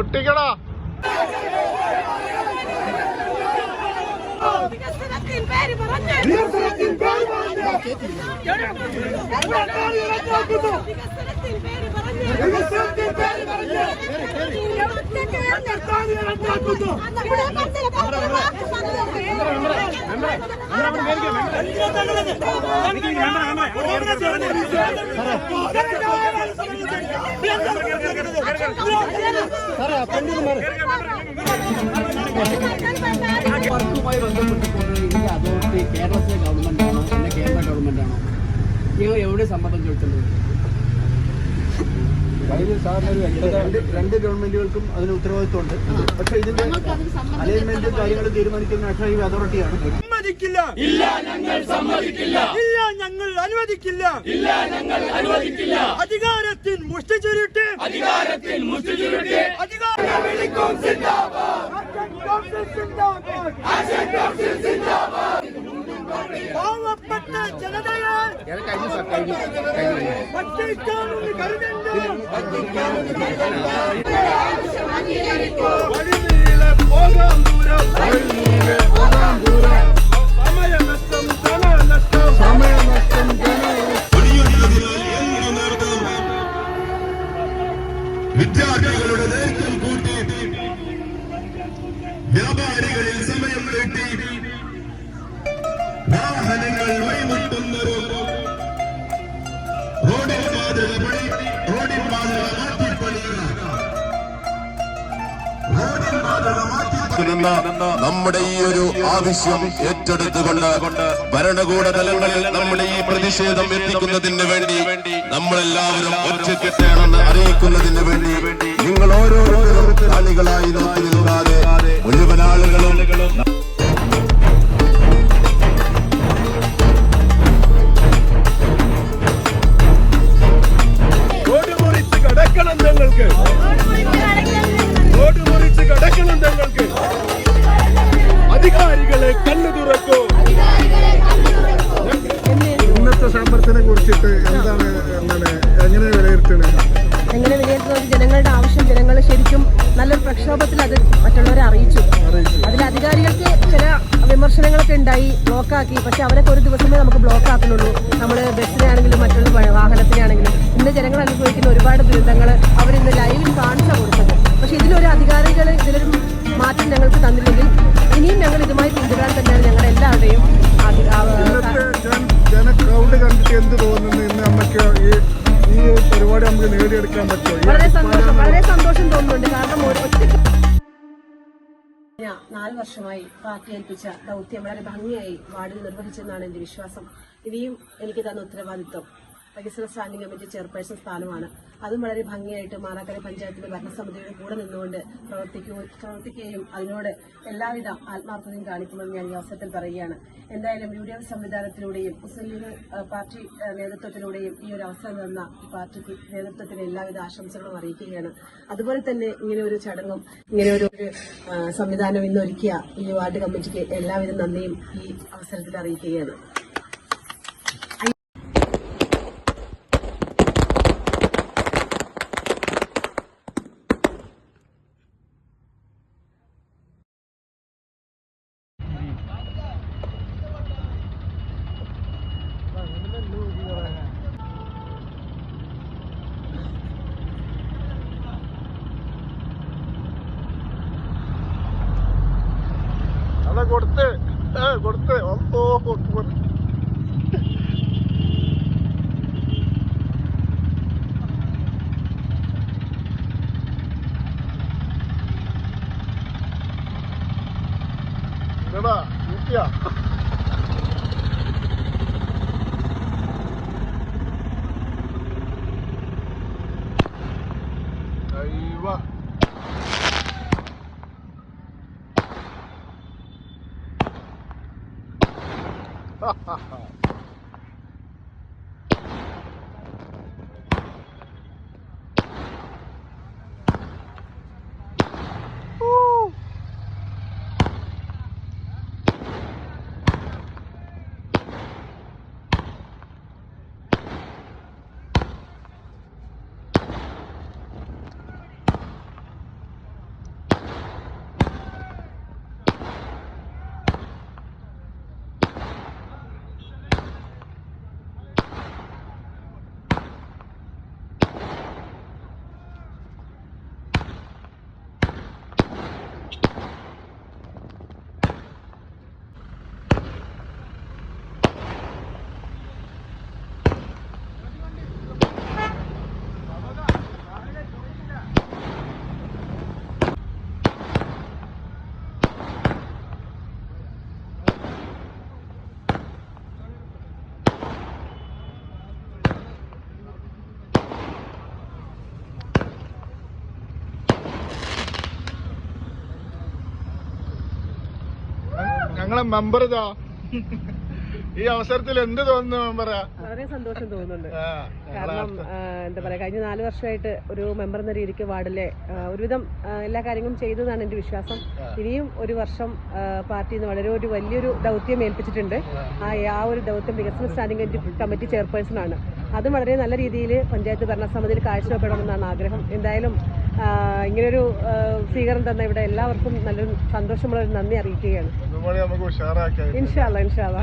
പൊട്ടിക്കടാ വർക്കുമായി ബന്ധപ്പെട്ടുകൊണ്ട് ഈ അതോറിറ്റി കേരളത്തിലെ ഗവൺമെന്റ് ആണോ അല്ല കേരള ഗവൺമെന്റ് ആണോ നിങ്ങൾ എവിടെ സമ്മതം ചോദിച്ചത് രണ്ട് രണ്ട് ഗവൺമെന്റുകൾക്കും അതിന് ഉത്തരവാദിത്വമുണ്ട് പക്ഷെ ഇതിന്റെ അലൈൻമെന്റ് കാര്യങ്ങൾ തീരുമാനിക്കുന്ന നാഷണൽ ഹൈവേ അതോറിറ്റിയാണ് സമ്മതിക്കില്ല. ഇല്ല ഞങ്ങൾ സമ്മതിക്കില്ല. ഇല്ല ഞങ്ങൾ അനുവദിക്കില്ല. ഇല്ല ഞങ്ങൾ അനുവദിക്കില്ല. അധികാരത്തിൻ മുഷ്ടി ചുരുട്ട്. അധികാരത്തിൻ മുഷ്ടി ചുരുട്ട്. പാവപ്പെട്ട ജനതയെ പറ്റിക്കാമെന്ന് കരുതണ്ട വഴിനീളെ പോകാം ദൂരം. പോകാം വ്യാപാരികളിൽ സമയം നീട്ടി. വാഹനങ്ങൾ വഴിമുട്ടുന്നൊരു റോഡിൽ മാതൃക പണി റോഡിൽ മാതൃക മാറ്റിപ്പണിയുക റോഡിൽ മാതൃക മാറ്റി നമ്മുടെ ഈ ഒരു ആവശ്യം ഏറ്റെടുത്തുകൊണ്ട് ഭരണകൂട തലങ്ങളിൽ നമ്മുടെ ഈ പ്രതിഷേധം എത്തിക്കുന്നതിന് വേണ്ടി നമ്മളെല്ലാവരും ഒറ്റക്കെട്ടേണെന്ന് അറിയിക്കുന്നതിന് വേണ്ടി നിങ്ങൾ ഓരോരുത്തരും കാണികളായി നോക്കി നിൽക്കാതെ അധികാരികളെ കണ്ണു തുറക്കൂ. ഇന്നത്തെ കുറിച്ചിട്ട് എന്താണ് എന്താണ് എങ്ങനെ വിലയിരുത്തണേ എങ്ങനെ വിലയിരുത്തുന്നത്? ജനങ്ങളുടെ ആവശ്യം ജനങ്ങളെ ശരിക്കും നല്ലൊരു പ്രക്ഷോഭത്തിൽ അത് മറ്റുള്ളവരെ അറിയിച്ചു. ബ്ലോക്കാക്കി പക്ഷെ അവരൊക്കെ ഒരു ദിവസമേ നമുക്ക് ബ്ലോക്ക് ആക്കുന്നുള്ളൂ. നമ്മൾ ബസ്സിനാണെങ്കിലും മറ്റുള്ള വാഹനത്തിനാണെങ്കിലും. ഇന്ന് ജനങ്ങൾ അനുഭവിക്കുന്ന ഒരുപാട് ദുരിതങ്ങൾ അവരിന്ന് ലൈവിൽ കാണിച്ചു കൊടുത്തത്. പക്ഷെ ഇതിലൊരു അധികാരികൾ ഇതിലൊരു മാറ്റം ഞങ്ങൾക്ക് തന്നില്ലെങ്കിൽ ഇനിയും ഞങ്ങൾ ഇതുമായി പിന്തുടരാൻ തന്നെയാണ് ഞങ്ങളുടെ എല്ലാവരുടെയും കണ്ടിട്ട് എന്ത് തോന്നുന്നു? ഇന്ന് നമുക്ക് ഈ ഈ പരിപാടി നമുക്ക് നേടിയെടുക്കാൻ വളരെ സന്തോഷം വളരെ സന്തോഷം തോന്നുന്നുണ്ട്. കാരണം ഒറ്റ നാല് വർഷമായി പാർട്ടി ഏൽപ്പിച്ച ദൗത്യം വളരെ ഭംഗിയായി വാർഡിൽ നിർവഹിച്ചെന്നാണ് എന്റെ വിശ്വാസം. ഇനിയും എനിക്ക് തന്ന ഉത്തരവാദിത്വം. വികസന സ്റ്റാൻഡിംഗ് കമ്മിറ്റി ചെയർപേഴ്സൺ സ്ഥാനമാണ്. അതും വളരെ ഭംഗിയായിട്ട് മാറാക്കര പഞ്ചായത്തിന്റെ ഭരണസമിതിയുടെ കൂടെ നിന്നുകൊണ്ട് പ്രവർത്തിക്കുകയും പ്രവർത്തിക്കുകയും അതിനോട് എല്ലാവിധ ആത്മാർത്ഥതയും കാണിക്കുമെന്ന് ഞാൻ ഈ അവസരത്തിൽ പറയുകയാണ്. എന്തായാലും യു ഡി എഫ് സംവിധാനത്തിലൂടെയും മുസ്ലിം ലീഗ് പാർട്ടി നേതൃത്വത്തിലൂടെയും ഈ ഒരു അവസരം തന്ന പാർട്ടിക്ക് നേതൃത്വത്തിന് എല്ലാവിധ ആശംസകളും അറിയിക്കുകയാണ്. അതുപോലെ തന്നെ ഇങ്ങനെ ഒരു ചടങ്ങും ഇങ്ങനെ ഒരു സംവിധാനം ഇന്ന് ഒരുക്കിയ ഈ വാർഡ് കമ്മിറ്റിക്ക് എല്ലാവിധ നന്ദിയും ഈ അവസരത്തിൽ അറിയിക്കുകയാണ് അതാ കൊടുത്ത്. കൊടുത്ത്. ഓ കൊടുത്ത് അയ്യോ Ha ha ha! ഞങ്ങളെ മെമ്പർ ഇതാ. ഈ അവസരത്തിൽ എന്ത് തോന്നുന്നു മെമ്പറാ വളരെ സന്തോഷം തോന്നുന്നുണ്ട്. കാരണം എന്താ പറയാ കഴിഞ്ഞ നാല് വർഷമായിട്ട് ഒരു മെമ്പർ എന്ന രീതിക്ക് വാർഡിലെ ഒരുവിധം എല്ലാ കാര്യങ്ങളും ചെയ്തതാണ് എന്റെ വിശ്വാസം. ഇനിയും ഒരു വർഷം പാർട്ടി നിന്ന് വളരെ ഒരു വലിയൊരു ദൗത്യം ഏൽപ്പിച്ചിട്ടുണ്ട്. ആ. ആ ഒരു ദൗത്യം വികസന സ്റ്റാൻഡിംഗ് കമ്മിറ്റി- ചെയർപേഴ്സൺ ആണ്. അതും വളരെ നല്ല രീതിയിൽ പഞ്ചായത്ത് ഭരണസമിതിയിൽ കാഴ്ചവെക്കണമെന്നാണ് ആഗ്രഹം. എന്തായാലും ഇങ്ങനൊരു ഒരു സ്വീകരണം തന്ന ഇവിടെ എല്ലാവർക്കും നല്ലൊരു സന്തോഷമുള്ള ഒരു നന്ദി അറിയിക്കുകയാണ് ഇൻഷാല്ല ഇൻഷാല്ല.